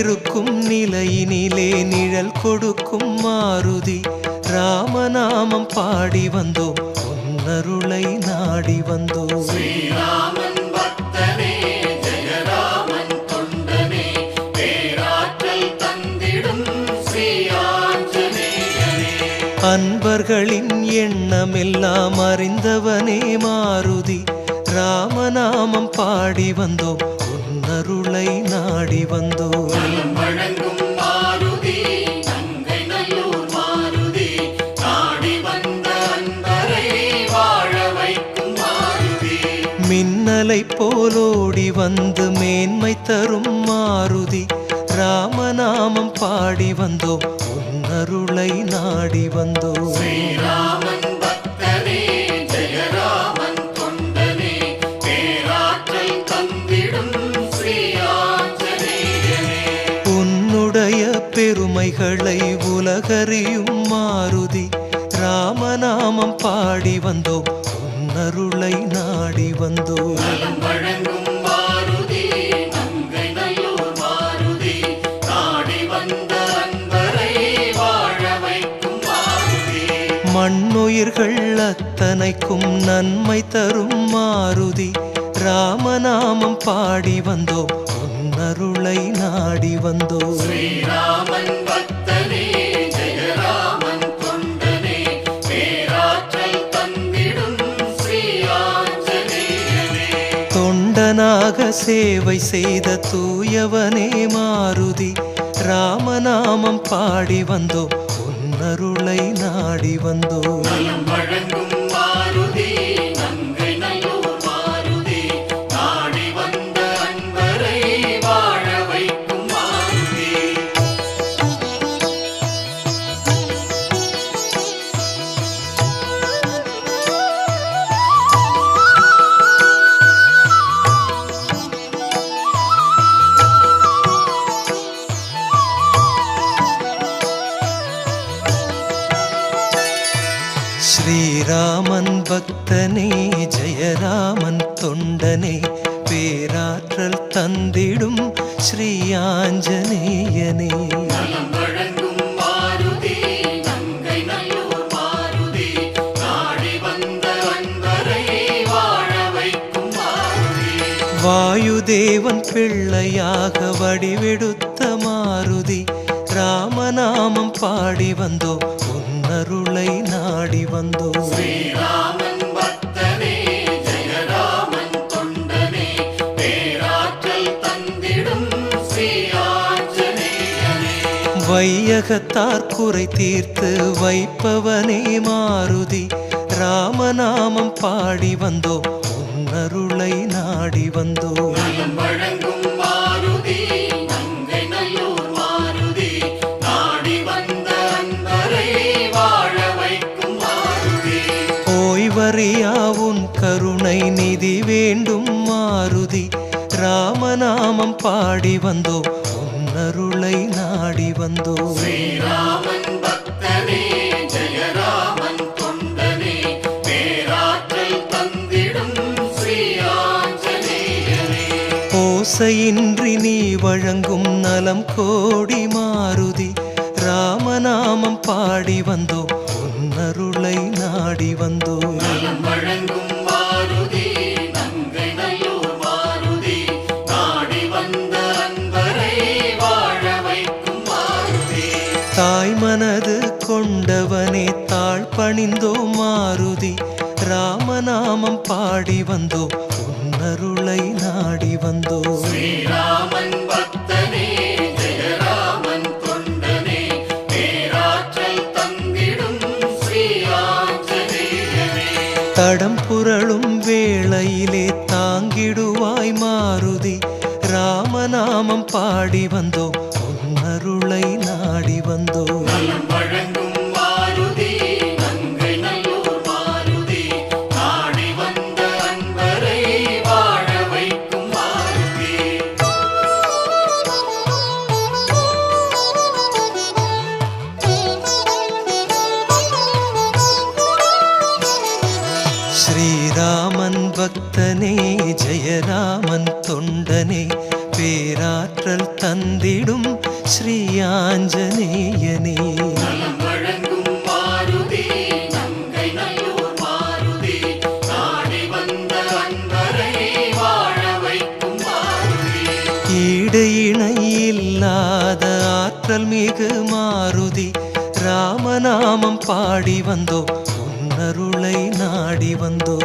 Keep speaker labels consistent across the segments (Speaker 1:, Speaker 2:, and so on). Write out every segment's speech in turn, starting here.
Speaker 1: நின்றிருக்கும் நிலையினிலே நிழல் கொடுக்கும் மாருதி. ராமநாமம் பாடி வந்தோம் உன்னருளை நாடி வந்தோம்.
Speaker 2: ஸ்ரீராமன் பக்தனே ஜெயராமன் தொண்டனே பேராற்றல் தந்திடும் ஸ்ரீ ஆஞ்சநேயனே
Speaker 1: அன்பர்களின் எண்ணமெல்லாம் அறிந்தவனே மாருதி. ராமநாமம் பாடி வந்தோம். உன்னருளை நாடி வந்தோம். மின்னலை போலோடி வந்து மேன்மை தரும் மாருதி. ராமநாமம் பாடி வந்தோம். உன்னருளை நாடி வந்தோம். பெருமைகளை உலகறியும் மாருதி ராமநாமம் பாடி வந்தோம். உன்னருளை நாடி
Speaker 2: வந்த
Speaker 1: மண்ணுயிர்கள் அத்தனைக்கும் நன்மை தரும் மாருதி ராமநாமம் பாடி வந்தோம். உன்னருளை நாடி வந்தோம்.
Speaker 2: ஸ்ரீராமன்
Speaker 1: தொண்டனாக சேவை செய்த தூயவனே மாருதி ராமநாமம் பாடி வந்தோ உன்னருளை நாடி வந்தோம்.
Speaker 2: மாருதி
Speaker 1: வாயுதேவன் பிள்ளையாக வடிவெடுத்த மாருதி ராமநாமம் பாடி வந்தோம் உன்னருளை நாடி வந்தோம்
Speaker 2: ஸ்ரீராமன்
Speaker 1: வையகத்தார் குறை தீர்த்து வைப்பவனே மாருதி. ராமநாமம் பாடி வந்தோம் உன்னருளை நாடி
Speaker 2: வந்த. அன்பரை வாழ வைக்கும் மாருதி.
Speaker 1: ஓய்வறியா உன் கருணை நிதி வேண்டும் மாருதி. ராமநாமம் பாடி வந்தோம் உன்னருளை நாடி வந்தோம்
Speaker 2: ஸ்ரீராமன் பக்தனே ஜெயராமன் தொண்டனே பேராற்றல் தந்திடும்
Speaker 1: ஓசையின்றி நீ வழங்கும் நலம் கோடி மாருதி ராமநாமம் பாடி வந்தோம் உன்னருளை நாடி வந்தோம் கொண்டவனே தாழ் பணிந்தோ மாருதி ராமநாமம் பாடி வந்தோம் உன்னருளை நாடி வந்தோம்
Speaker 2: ஸ்ரீராமன் பக்தனே
Speaker 1: தடம் புரளும் வேளையிலே தாங்கிடுவாய் மாருதி ராமநாமம் பாடி வந்தோம் ஆற்றல் மிகு மாருதி ராமநாமம் பாடி வந்தோ உன்னருளை நாடி வந்தோ.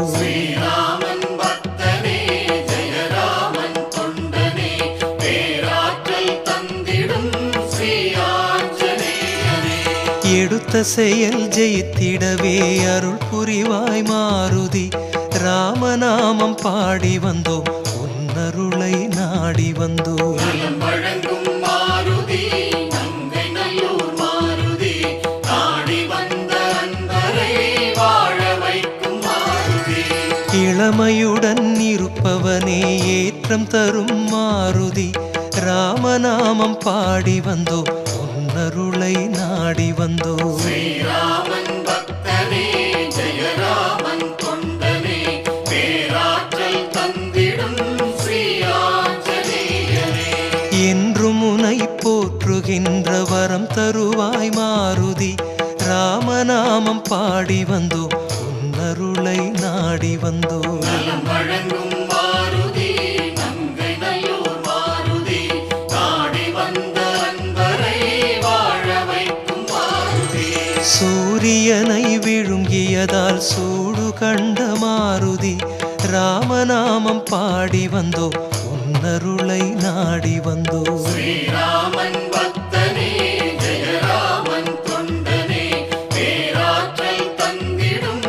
Speaker 1: எடுத்த செயல் ஜெயித்திடவே அருள் புரிவாய் மாருதி ராமநாமம் பாடி வந்தோ உன்னருளை நாடி வந்தோ.
Speaker 2: நலம் வழங்கும் மாருதி
Speaker 1: இளமையுடன் இருப்பவனே ஏற்றம் தரும் மாருதி. ராமநாமம் பாடி வந்தோ உன்னருளை நாடி வந்தோ.
Speaker 2: ஸ்ரீராமன் பக்தனே ஜெயராமன் தொண்டனே பேராற்றல் தந்திடும் ஸ்ரீ ஆஞ்சநேயனே
Speaker 1: என்றும் உனை போற்றுகின்ற வரம் தருவாய் மாருதி. ராமநாமம் பாடி வந்தோ சூரியனை விழுங்கியதால் சூடு கண்ட மாருதி ராமநாமம் பாடி வந்தோ உன்னருளை நாடி வந்தோ.
Speaker 2: ஸ்ரீராமன் பக்தனே ஜெயராமன் தொண்டனே பேராற்றல் தந்திடும்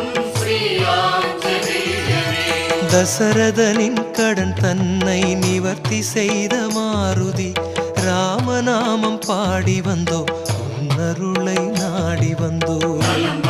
Speaker 1: தசரதனின் கடன் தன்னை நிவர்த்தி செய்த மாருதி ராமநாமம் பாடி வந்தோ உன்னருளை நாடி
Speaker 2: வந்தோம்.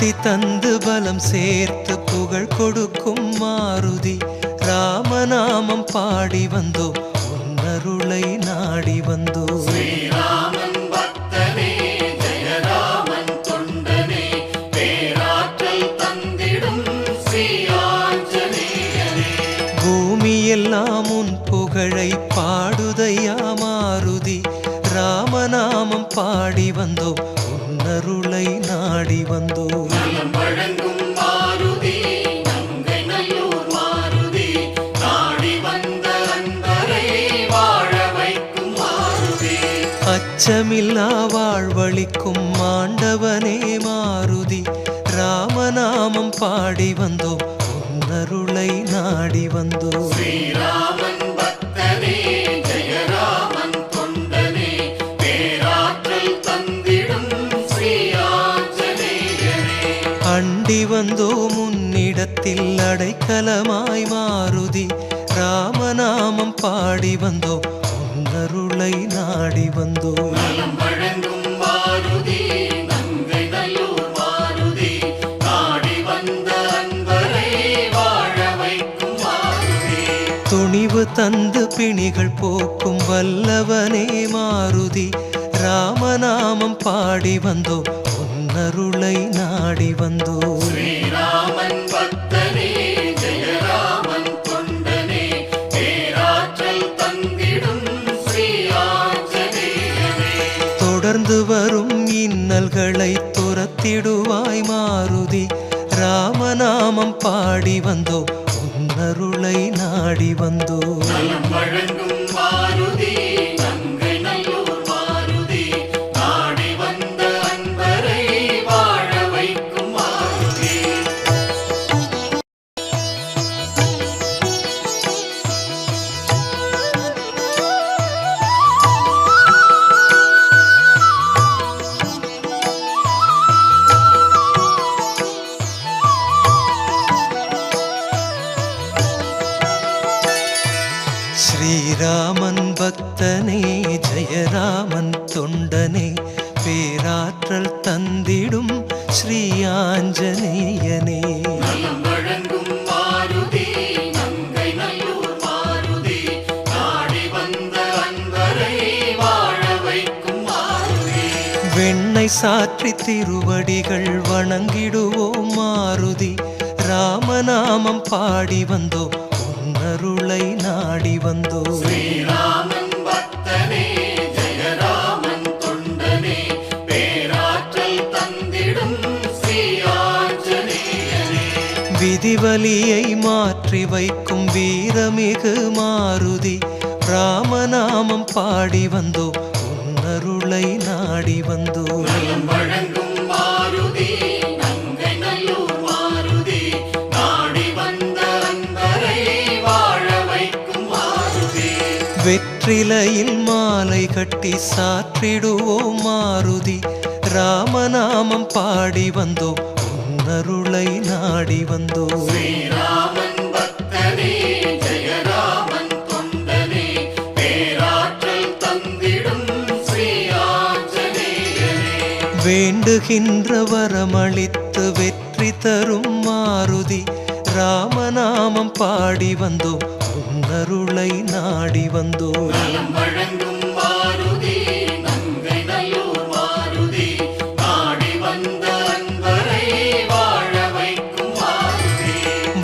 Speaker 1: புத்தி தந்து பலம் சேர்த்து புகழ் கொடுக்கும் மாருதி. ராமநாமம் பாடி வந்தோ உன்னருளை நாடி வந்தோ. பூமியெல்லாம் உன் புகழை பாடுதையா மாருதி. ராமநாமம் பாடி வந்தோ உன்னருளை நாடி வந்தோ.
Speaker 2: நலம் வழங்கும் மாருதி நங்கை நல்லூர் மாருதி நாடி வந்த அன்பரை வாழ வைக்கும் மாருதி.
Speaker 1: அச்சமில்லா வாழ்வழிக்கும் ஆண்டவனே மாருதி. ராமநாமம் பாடி வந்தோ உன்னருளை நாடி வந்தோ. அண்டி வந்தோ முன்னிடத்தில் அடைக்கலமாய் மாருதி. ராமநாமம் பாடி வந்தோ உன்னருளை நாடி வந்தோ.
Speaker 2: நலம் வழங்கும் மாருதி நங்கை நல்லூர் மாருதி. நாடி வந்த அன்பரை வாழ வைக்கும் மாருதி.
Speaker 1: துணிவு தந்து பிணிகள் போக்கும் வல்லவனே மாருதி. ராமநாமம் பாடி வந்தோ உன்னருளை நாடி வந்தோ சாற்றி திருவடிகள் வணங்கிடுவோம் மாருதி. ராமநாமம் பாடி வந்தோம் உன்னருளை நாடி வந்தோம்.
Speaker 2: ஸ்ரீராமன் பக்தனே ஜெயராமன் தொண்டனே பேராற்றல் தந்திடும்
Speaker 1: விதிவலியை மாற்றி வைக்கும் வீரமிகு மாருதி. ராமநாமம் பாடி வந்தோம் உன்னருளை நாடி வந்தோம் வெற்றிலையில் மாலை கட்டி சாற்றிடுவோம் மாருதி. ராமநாமம் பாடி வந்தோம் உன்னருளை நாடி வந்தோம். வேண்டுகின்ற வரமளித்து வெற்றி தரும் மாருதி ராமநாமம் பாடி வந்தோம். உன்னருளை நாடி வந்தோம்.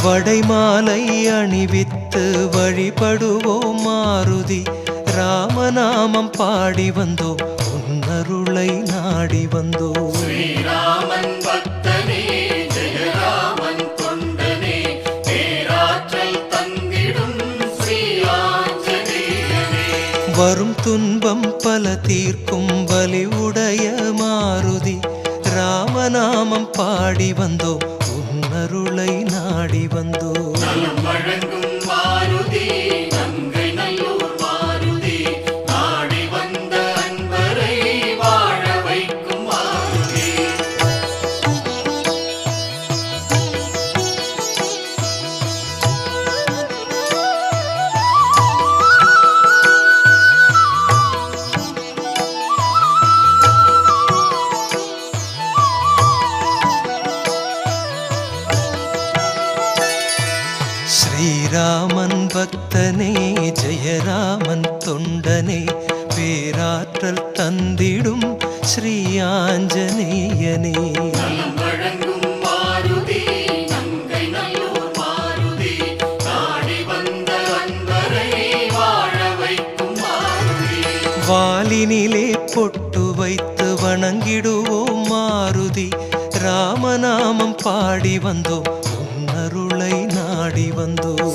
Speaker 1: வடைமாலை அணிவித்து வழிபடுவோம் மாருதி ராமநாமம் பாடி வந்தோம். உன்னருளை நாடி வந்தோம்
Speaker 2: ஸ்ரீராமன் பக்தனே ஜெயராமன் தொண்டனே பேராற்றல் தந்திடும்
Speaker 1: வரும் துன்பம் பல தீர்க்கும் பலி உடைய மாருதி ராமநாமம் பாடி வந்தோம் உன்னருளை நாடி வந்தோம் ஜெயராமன் தொண்டனே பேராற்றல் தந்திடும் ஸ்ரீ ஆஞ்சநேயனே வாலினிலே பொட்டு வைத்து வணங்கிடுவோம் மாருதி. ராமநாமம் பாடி வந்தோம் உன்னருளை நாடி வந்தோம்.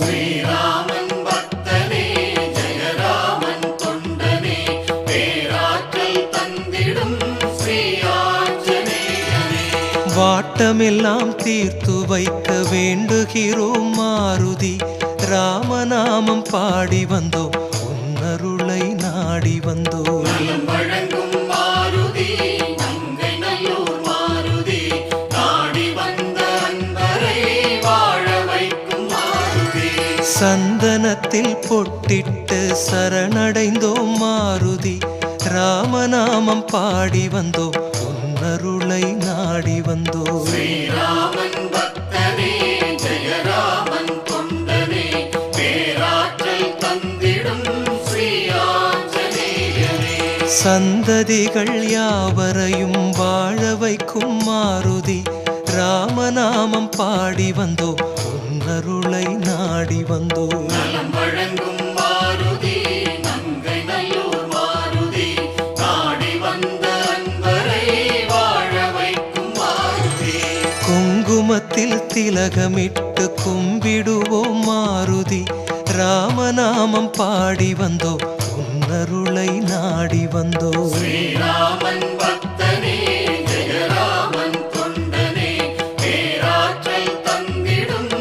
Speaker 1: வாட்டமெல்லாம் தீர்த்து வைக்க வேண்டுகிறோம் மாருதி. ராமநாமம் பாடி வந்தோம் உன்னருளை நாடி வந்தோம். சந்தனத்தில் பொட்டிட்டு சரணடைந்தோம் மாருதி. ராமநாமம் பாடி வந்தோம் உன்னருளை நாடி வந்தோம்.
Speaker 2: ஸ்ரீராமன் பக்தனே ஜெயராமன் தொண்டனே பேராற்றல் தந்திடும்
Speaker 1: சந்ததிகள் யாவரையும் வாழ வைக்கும் மாருதி ராமநாமம் பாடி வந்தோம். உன்னருளை நாடி
Speaker 2: நலம் வழங்கும்
Speaker 1: திலகமிட்டு கும்பிடுவோம் மாருதி. ராமநாமம் பாடி வந்தோம் உன்னருளை நாடி வந்தோம்
Speaker 2: ஸ்ரீராமன் பக்தனே ஜெயராமன் தொண்டனே பேராற்றல் தந்திடும்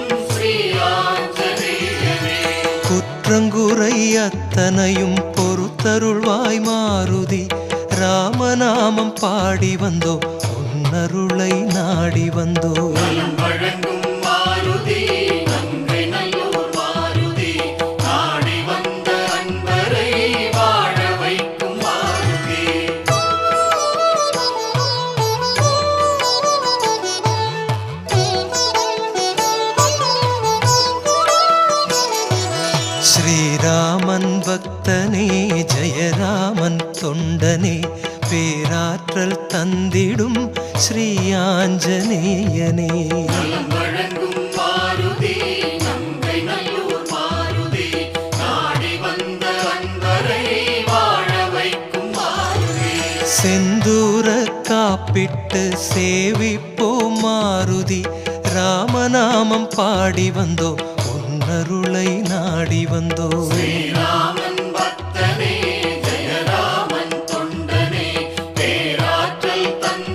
Speaker 1: குற்றங்குறை அத்தனையும் பொறுத்தருள்வாய் மாருதி. ராமநாமம் பாடி வந்தோம் உன்னருளை நாடி வந்தோம்
Speaker 2: வாழ வைக்கும் மாருதி.
Speaker 1: செந்தூர காப்பிட்டு சேவிப்போம் மாருதி. ராமநாமம் பாடி வந்தோ உன்னருளை நாடி வந்தோ.